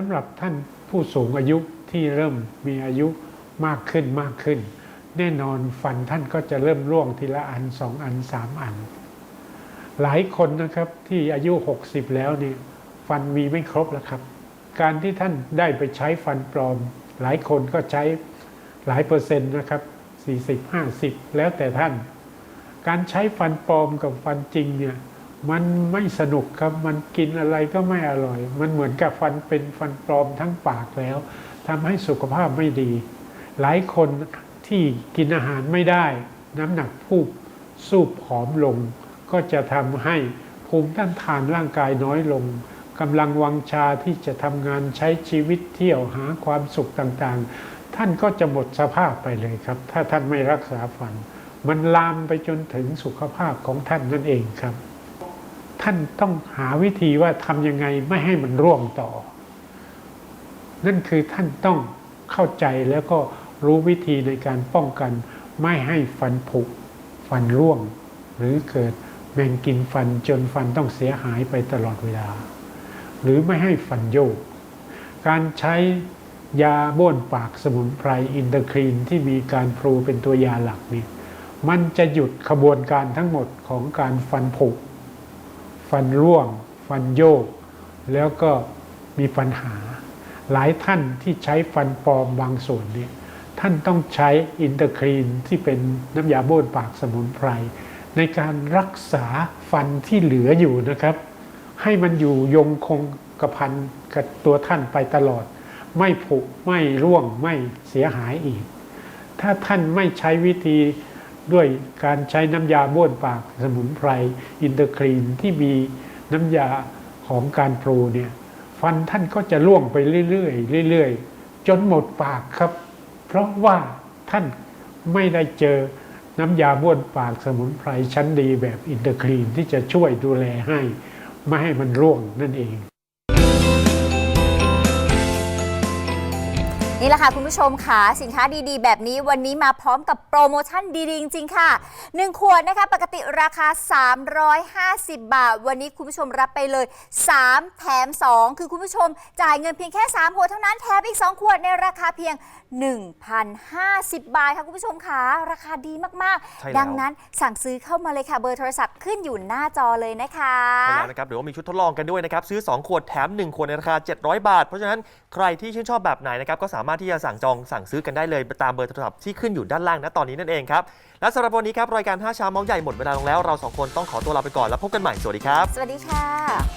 สำหรับท่านผู้สูงอายุที่เริ่มมีอายุมากขึ้นมากขึ้น แน่นอนฟันท่านก็จะเริ่มร่วงทีละอันสองอันสามอัน หลายคนนะครับที่อายุ 60 แล้วเนี่ยฟันมีไม่ครบแล้วครับ การที่ท่านได้ไปใช้ฟันปลอม หลายคนก็ใช้หลายเปอร์เซ็นต์นะครับ 40 50 แล้วแต่ท่าน การใช้ฟันปลอมกับฟันจริงเนี่ย มันไม่สนุกครับมันกินอะไรก็ไม่อร่อย มันเหมือนกับฟันเป็นฟันปลอมทั้งปากแล้วทำให้สุขภาพไม่ดี หลายคนที่กินอาหารไม่ได้ น้ำหนักพูบสูบผอมลง ก็จะทำให้ภูมิต้านทานร่างกายน้อยลงกำลังวังชาที่จะทำงานใช้ชีวิตเที่ยวหาความสุขต่างๆ ท่านก็จะหมดสภาพไปเลยครับ ถ้าท่านไม่รักษาฟัน มันลามไปจนถึงสุขภาพของท่านนั่นเองครับ ท่านต้องหาวิธีว่าทำยังไงไม่ให้มันร่วงต่อ นั่นคือท่านต้องเข้าใจแล้วก็รู้วิธีในการป้องกัน ไม่ให้ฟันผุฟันร่วง หรือเกิดแมงกินฟันจนฟันต้องเสียหายไปตลอดเวลา หรือไม่ให้ฟันโยก การใช้ยาบ้วนปากสมุนไพรอินเตอร์ครีนที่มีการพลูเป็นตัวยาหลักนี่มันจะหยุดขบวนการทั้งหมดของการฟันผุ ฟันร่วง ฟันโยก แล้วก็มีปัญหา หลายท่านที่ใช้ฟันปลอมบางส่วนเนี่ยท่านต้องใช้อินเตอร์ครีนที่เป็นน้ำยาบ้วนปากสมุนไพร ในการรักษาฟันที่เหลืออยู่นะครับ ให้มันอยู่ยงคงกระพันกับตัวท่านไปตลอด ไม่ผุไม่ร่วงไม่เสียหายอีก ถ้าท่านไม่ใช้วิธี ด้วยการใช้น้ำยาบ้วนปากสมุนไพรอินเตอร์ครีนที่มีน้ำยาของการพลูเนี่ยฟันท่านก็จะร่วงไปเรื่อยๆเรื่อยๆ จนหมดปากครับ เพราะว่าท่านไม่ได้เจอน้ำยาบ้วนปากสมุนไพรชั้นดีแบบอินเตอร์คลีนที่จะช่วยดูแลให้ ไม่ให้มันร่วงนั่นเอง นี่แหละค่ะคุณผู้ชมค่ะสินค้าดีๆ แบบนี้วันนี้มาพร้อมกับโปรโมชั่นดีๆ จริง ๆ ค่ะ 1 ขวดนะคะ ปกติราคา 350 บาท วันนี้คุณผู้ชมรับไปเลย 3 แถม 2 คือคุณผู้ชมจ่ายเงินเพียงแค่ 3 ขวดเท่านั้นแถมอีก 2 ขวดในราคาเพียง 1,050 บาทค่ะคุณผู้ชมค่ะราคาดีมากใช่แล้ว ๆ ดังนั้นสั่งซื้อเข้ามาเลยค่ะเบอร์โทรศัพท์ขึ้นอยู่หน้าจอเลยนะคะ ใช่แล้วนะครับเดี๋ยวว่ามีชุดทดลองกันด้วยนะครับ ซื้อ 2 ขวดแถม 1 ขวดในราคา 700 บาท เพราะฉะนั้นใครที่ชื่นชอบแบบไหนนะครับ ก็สามารถที่จะสั่งจองสั่งซื้อกันได้เลยตามเบอร์โทรศัพท์ที่ขึ้นอยู่ด้านล่างณตอนนี้นั่นเองครับ และสำหรับวันนี้ครับรายการ5เช้าเมาส์ใหญ่หมดเวลาลงแล้วเราสองคนต้องขอตัวลาไปก่อนแล้วพบกันใหม่สวัสดีครับ สวัสดีค่ะ